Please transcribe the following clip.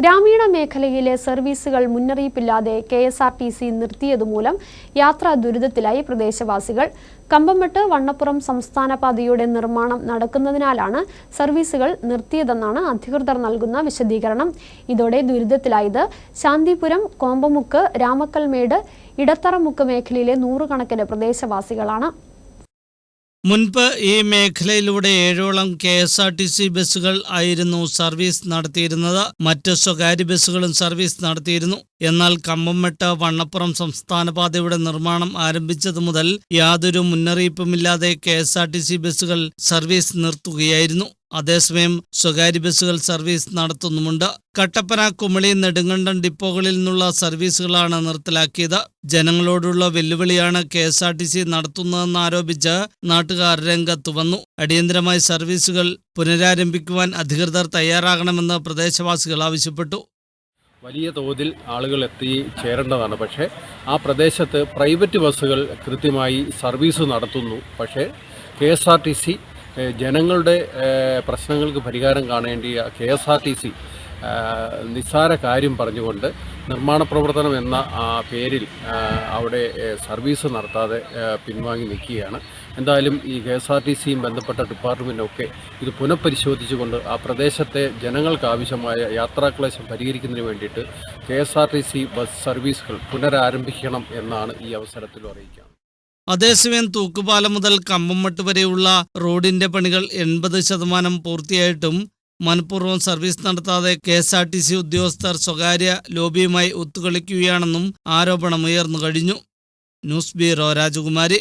ഗ്രാമീണ മേഖലയിലെ സർവീസുകൾ മുന്നറിയിപ്പില്ലാതെ K S R T C നിർത്തിയതുമൂലം യാത്രാ ദുരിതത്തിലായി പ്രദേശവാസികൾ. കമ്പമട്ട് വണ്ണപ്പുറം സംസ്ഥാന പാതയുടെ നിർമ്മാണം നടക്കുന്നതിനാലാണ് സർവീസുകൾ നിർത്തിയതെന്നാണ് അധികൃതർ നൽകുന്ന വിശദീകരണം. ഇതോടെ ദുരിതത്തിലായത് ശാന്തിപുരം കോമ്പമുക്ക് രാമക്കൽമേട് ഇടത്തറമുക്ക് മേഖലയിലെ നൂറുകണക്കിന് പ്രദേശവാസികളാണ്. മുൻപ് ഈ മേഖലയിലൂടെ ഏഴോളം K S R T C ബസ്സുകൾ ആയിരുന്നു സർവീസ് നടത്തിയിരുന്നത്. മറ്റ് സ്വകാര്യ ബസ്സുകളും സർവീസ് നടത്തിയിരുന്നു. എന്നാൽ കമ്പംമെട്ട് വണ്ണപ്പുറം സംസ്ഥാന പാതയുടെ നിർമ്മാണം ആരംഭിച്ചതു മുതൽ യാതൊരു മുന്നറിയിപ്പുമില്ലാതെ K S R T C ബസ്സുകൾ സർവീസ് നിർത്തുകയായിരുന്നു. അതേസമയം സ്വകാര്യ ബസ്സുകൾ സർവീസ് നടത്തുന്നുമുണ്ട്. കട്ടപ്പന കുമളി നെടുങ്കണ്ടം ഡിപ്പോകളിൽ നിന്നുള്ള സർവീസുകളാണ് നിർത്തലാക്കിയത്. ജനങ്ങളോടുള്ള വെല്ലുവിളിയാണ് K S R T C നടത്തുന്നതെന്ന് ആരോപിച്ച് നാട്ടുകാർ രംഗത്തു വന്നു. അടിയന്തരമായി സർവീസുകൾ പുനരാരംഭിക്കുവാൻ അധികൃതർ തയ്യാറാകണമെന്ന് പ്രദേശവാസികൾ ആവശ്യപ്പെട്ടു. വലിയ തോതിൽ ആളുകൾ എത്തി ചേരേണ്ടതാണ്. പക്ഷേ ആ പ്രദേശത്ത് പ്രൈവറ്റ് ബസ്സുകൾ കൃത്യമായി സർവീസ് നടത്തുന്നു. പക്ഷേ K S R T C ജനങ്ങളുടെ പ്രശ്നങ്ങൾക്ക് പരിഹാരം കാണേണ്ടിയ K S R T C നിസ്സാര കാര്യം പറഞ്ഞുകൊണ്ട് നിർമ്മാണ പ്രവർത്തനം എന്ന പേരിൽ അവിടെ സർവീസ് നടത്താതെ പിൻവാങ്ങി നിൽക്കുകയാണ്. എന്തായാലും ഈ കെ എസ് ആർ ടി സിയും ബന്ധപ്പെട്ട ഡിപ്പാർട്ട്മെന്റൊക്കെ ഇത് പുനഃപരിശോധിച്ചുകൊണ്ട് ആ പ്രദേശത്തെ ജനങ്ങൾക്ക് ആവശ്യമായ യാത്രാക്ലേശം പരിഹരിക്കുന്നതിന് വേണ്ടിയിട്ട് K S R T C bus സർവീസുകൾ പുനരാരംഭിക്കണം എന്നാണ് ഈ അവസരത്തിൽ അറിയിക്കുക അതേസമയം തൂക്കുപാലം മുതൽ കമ്പംമട്ട് വരെയുള്ള റോഡിന്റെ പണികൾ എൺപത് ശതമാനം പൂർത്തിയായിട്ടും മനഃപൂർവം സർവീസ് നടത്താതെ K S R T C ഉദ്യോഗസ്ഥർ സ്വകാര്യ ലോബിയുമായി ഒത്തുകളിക്കുകയാണെന്നും ആരോപണമുയർന്നു കഴിഞ്ഞു. ന്യൂസ് ബ്യൂറോ രാജകുമാരി.